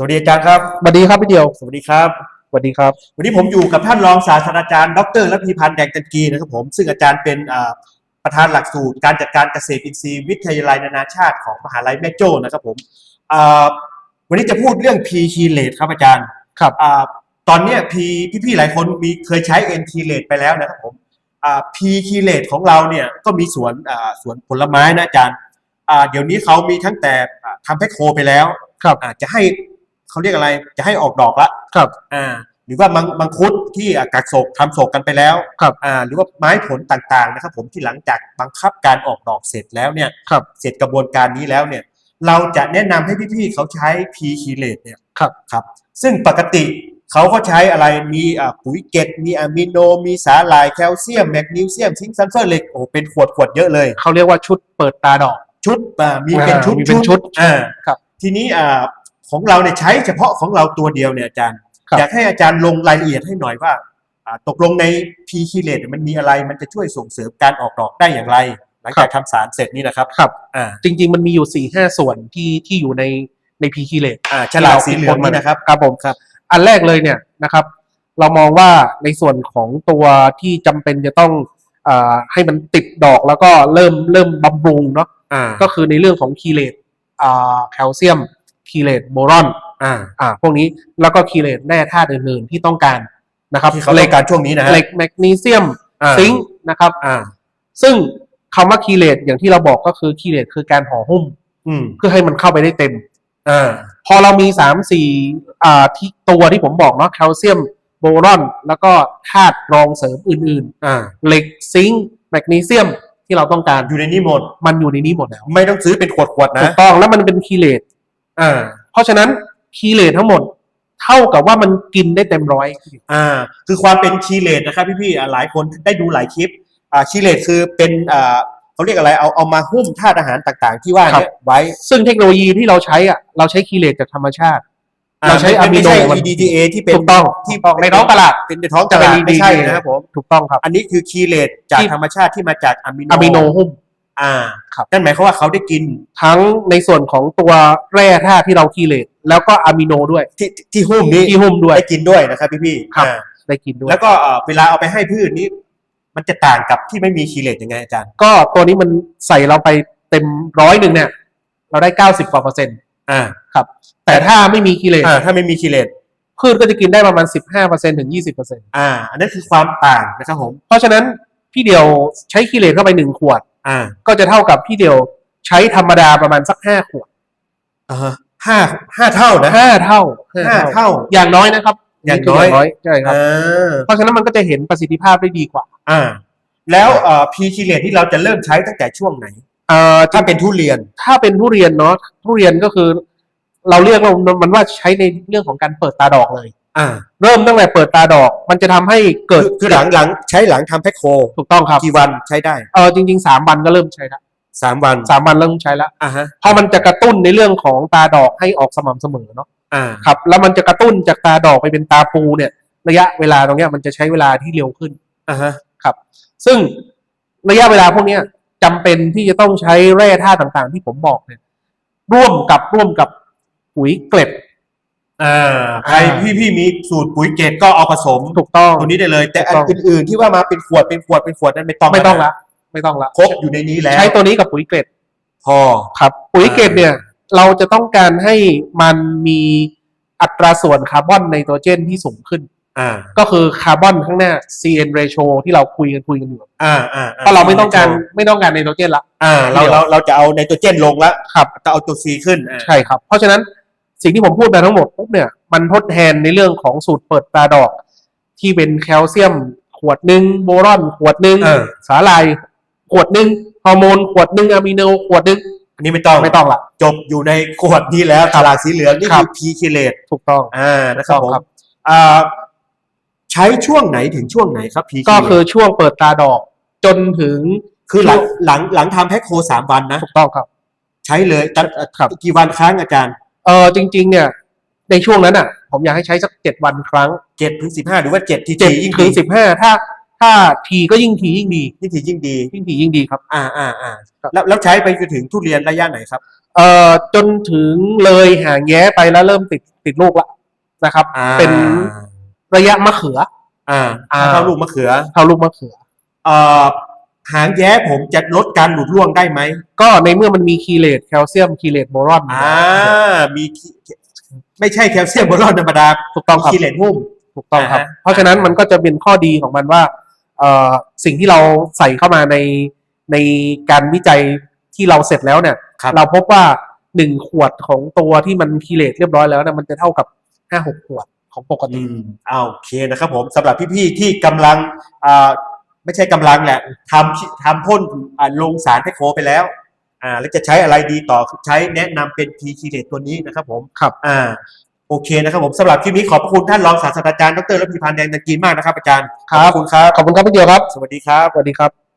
สวัสดีอาจารย์ครับ สวัสดีครับพี่เดียว สวัสดีครับ สวัสดีครับ วันนี้ผมอยู่กับท่านรองศาสตราจารย์ ดรระพีพันธ์แดงจันกีนะครับผม ซึ่งอาจารย์เป็นอ่าประธานหลักสูตรการจัดการเกษตรอินทรีย์วิทยาลัยนานาชาติของมหาลัยแม่โจ้นะครับผมอ่าวันนี้จะพูดเรื่อง P คีเลตครับอาจารย์ ครับอ่าตอนเนี้ย P พี่ๆหลายคนมีเคยใช้ N คีเลตไปแล้วนะครับผมอ่า P คีเลตของเราเนี่ยก็มีสวนอ่าสวนผลไม้นะอาจารย์อ่าเดี๋ยวนี้เขามีทั้งแต่อ่าทำแพ็คโคไปแล้ว ครับอ่าจะให้ เขาเรียกอะไรจะให้ออกดอกละครับอ่าหรือว่ามังมังคุดที่อะกักโศกทำโศกกันไปแล้วครับอ่าหรือว่าไม้ผลต่างๆนะครับ ผมที่หลังจากบังคับการออกดอกเสร็จแล้วเนี่ยครับเสร็จกระบวนการนี้แล้วเนี่ย เราจะแนะนำให้พี่ๆเขาใช้พีคีเลตเนี่ยครับครับ ซึ่งปกติเขาก็ใช้อะไรมีอ่าปุ๋ยเกตมีอะมิโน มีสาหร่ายแคลเซียมแมกนีเซียมซิงค์ซัลเฟอร์เหล็กโอ้โหเป็นขวดขวดๆเยอะเลย เขาเรียกว่าชุดเปิดตาดอก ชุดอ่ามีเป็นอ่าชุดมีเป็นชุดอ่าครับทีนี้อ่า ของเราเนี่ยใช้เฉพาะของเราตัวเดียวเนี่ยอาจารย์ครับอยากให้อาจารย์ลงรายละเอียดให้หน่อยว่าอ่าตกลงในพีคีเลตมันมีอะไรมันจะช่วยส่งเสริมการออกดอกได้อย่างไร หลังจากทำสารเสร็จนี่นะครับครับอ่าจริง ๆ มันมีอยู่สี่ห้าส่วนที่ที่อยู่ในในพีคีเลตอ่าฉลากสีเหลืองนี่นะครับครับผมครับ อันแรกเลยเนี่ยนะครับ เรามองว่าในส่วนของตัวที่จำเป็นจะต้องอ่าให้มันติดดอกแล้วก็เริ่มเริ่มบำรุงเนาะอ่าก็คือในเรื่องของคีเลตอ่าแคลเซียม คีเลตโบรอนอ่าอ่าพวกนี้แล้วก็คีเลตแร่ธาตุอื่นๆที่ต้องการนะครับที่เขาต้องการช่วงนี้นะฮะเหล็กแมกนีเซียมอ่าซิงค์นะครับอ่าซึ่งคำว่าคีเลตอย่างที่เราบอกก็คือคีเลตคือการห่อหุ้มอืมเพื่อให้มันเข้าไปได้เต็มอ่าพอเรามีสามสี่อ่าที่ตัวที่ผมบอกเนาะแคลเซียมโบรอน แล้วก็ธาตุรองเสริมอื่นอ่าๆเหล็กซิงค์แมกนีเซียมที่เราต้องการอยู่ในนี้หมด มันอยู่ในนี้หมดแล้ว ไม่ต้องซื้อเป็นขวดขวดๆถูนะกต้องแล้วมันเป็นคีเลต อ่า เพราะฉะนั้นคีเลตทั้งหมด เท่ากับว่ามันกินได้เต็มร้อย อ่า คือความเป็นคีเลตนะครับพี่ๆอ่าหลายคนได้ดูหลายคลิป อ่าคีเลตคือเป็นอ่าเขาเรียกอะไรเอาเอามาหุ้มธาตุอาหารต่างๆ ที่ว่าเนี่ยไว้ซึ่งเทคโนโลยีที่เราใช้อะเราใช้คีเลตจากธรรมชาติ เราใช้อะมิโนไม่ใช่ มัน EDTA ที่เป็นถูกต้องที่ถูกต้องในท้องตลาด เป็นในท้องตลาดจะเป็นไม่ใช่ EDTA นะครับผม ถูกต้องครับ อันนี้คือคีเลตจากที่ธรรมชาติที่มาจากอะมิโน อะมิโนหุ้ม อ่าครับ นั่นหมายความว่าเขาได้กิน ทั้งในส่วนของตัวแร่ธาตุที่เราคีเลตแล้วก็อะมิโนด้วย ที่ที่หุ้มนี้ที่หุ้มด้วย ได้กินด้วยนะครับพี่ๆครับ อ่าได้กินด้วย แล้วก็เอ่อเวลาเอาไปให้พืชนี้ มันจะต่างกับที่ไม่มีคีเลตยังไงอาจารย์ก็ตัวนี้มันใส่เราไปเต็มร้อยหนึ่งเนี่ย เราได้เก้าสิบกว่าเปอร์เซ็นต์อ่าครับ แต่ถ้าไม่มีคีเลตอ่าถ้าไม่มีคีเลตพืชก็จะกินได้ประมาณสิบห้าเปอร์เซ็นถึงยี่สิบเปอร์เซ็นต์อ่า อันนั้นคือความต่างนะครับผมเพราะฉะนั้นพี่เดียวใช้คีเลตเข้าไปหนึ่งขวด อ่า ก็จะเท่ากับพี่เดียวใช้ธรรมดาประมาณสักห้าขวดอ่าฮะห้าห้าเท่านะห้าเท่าห้าเท่า อย่างน้อยนะครับ อย่างน้อยใช่ครับอ่าเพราะฉะนั้นมันก็จะเห็นประสิทธิภาพได้ดีกว่า อ่า แล้วเอ่อพีคีเลตที่เราจะเริ่มใช้ตั้งแต่ช่วงไหนเอ่อถ้าเป็นทุเรียน ถ้าเป็นทุเรียนเนาะทุเรียนก็คือ เราเรียกว่ามันว่าใช้ในเรื่องของการเปิดตาดอกเลย อ่าเริ่มตั้งแต่เปิดตาดอก มันจะทำให้เกิดคือคือหลังหลังใช้หลังทำแพ็คโคถูกต้องครับกี่วันใช้ได้เออจริงๆสามวันก็เริ่มใช้แล้วสามวันสามวันเริ่มใช้แล้วอ่าฮะเพราะมันจะกระตุ้นในเรื่องของตาดอกให้ออกสม่ำเสมอเนาะอ่าครับแล้วมันจะกระตุ้นจากตาดอกไปเป็นตาปูเนี่ยระยะเวลาตรงเนี้ยมันจะใช้เวลาที่เร็วขึ้น อ่าฮะครับซึ่งระยะเวลาพวกเนี้ยจำเป็นที่จะต้องใช้แร่ธาตุต่างๆ ที่ผมบอกเนี่ยร่วมกับร่วมกับปุ๋ยเกล็ด อ่าใครอ่าพี่พี่มีสูตรปุ๋ยเกตก็เอาผสมถูกต้องตัวนี้ได้เลย แต่อันถูกต้องอื่นๆที่ว่ามาเป็นขวดเป็นขวดเป็นขวดนั้นไม่ต้องไม่ต้องนละไม่ต้องละครบอยู่ในนี้แล้ว ใช้ตัวนี้กับปุ๋ยเกล็ดพอครับ ปุ๋ยเกล็ดเนี่ย เราจะต้องการให้มันมีอัตราส่วนคาร์บอนไนโตรเจนที่สูงขึ้นอ่าก็คือคาร์บอนข้างหน้า CN ratio ที่เราคุยกันคุยกันอยู่อ่าอ่าเพราะเราไม่ต้องการไม่ต้องการไนโตรเจนละอ่าเราเราเราจะเอาไนโตรเจนลงแล้วครับจะเอาตัวซีขึ้นอ่าใช่ครับ เพราะฉะนั้น สิ่งที่ผมพูดมาทั้งหมดปุ๊บเนี่ยมันทดแทนในเรื่องของสูตรเปิดตาดอก ที่เป็นแคลเซียม ขวดหนึ่งโบรอนขวดหนึ่งเออ สาลายขวดหนึ่งฮอร์โมนขวดหนึ่งอะมิโนขวดหนึ่งอันนี้ไม่ต้องไม่ต้องละ จบอยู่ในขวดนี้แล้วฉลากสีเหลืองนี่ครัคืบ อพีคีเลตถูกต้อง อ่านะครับผมครับ อ่าใช้ช่วงไหนถึงช่วงไหนครับพีก็คือช่วงเปิดตาดอก จนถึงคือหลังหลังหลังทำแพ็คโคสามวันนะ ถูกต้องครับ ใช้เลยตั้งครับ กี่วันครั้งอาจารย์ เออจริง ๆ เนี่ย ในช่วงนั้นอะ ผมอยากให้ใช้สักเจ็ดวันครั้งเจ็ดถึงสิบห้าหรือว่าเจ็ดทีเจ็ดยิ่งถึดีงสิบห้าถ้า ถ้าทีก็ยิ่งทียิ่งดี ยิ่งทียิ่งดี ยิ่งทียิ่งดีครับ อ่าอ่าอ่าครับแล้วแล้วใช้ไปจนถึงทุเรียนระยะไหนครับเเอ่อจนถึงเลยหางแย้ไปแล้วเริ่มติดติดลูกละนะครับ อ่า เป็นระยะมะเขือ อ่าอ่า เท่าลูกมะเขือเท่าลูกมะเขือ เอ่อ หางแย้ผมจะลดการหลุดร่วงได้ไหมก็ในเมื่อมันมีคีเลตแคลเซียมคีเลตโบรอนอ่ามีคีไม่ใช่แคลเซียมโบรอนธรรมดาถูกต้องครับคีเลนหุ้ม ถูกต้องครับ อ่าฮะ เพราะฉะนั้นมันก็จะเป็นข้อดีของมันว่าเอ่อสิ่งที่เราใส่เข้ามาในในการวิจัยที่เราเสร็จแล้วเนี่ย ครับเราพบว่าหนึ่งขวดของตัวที่มันคีเลตเรียบร้อยแล้วเนี่ยมันจะเท่ากับห้าหกขวดของปกอืติ มเอาโอเคนะครับผมสำหรับพี่ๆที่กำลังอ่า ไม่ใช่กำลังแหละทำทำพ่นอ่าลงสารแพคโคไปแล้วอ่าแล้วจะใช้อะไรดีต่อใช้แนะนำเป็นพีคีเลตตัวนี้นะครับผมครับอ่าโอเคนะครับผมสำหรับคลิปนี้ขอบพระคุณท่านรองศาสตราจารย์ดรระพีพันธ์แดงตะกีมากนะครับอาจารย์ครับขอบคุณครับขอบคุณครับพี่เดียวครับ สวัสดีครับสวัสดีครับ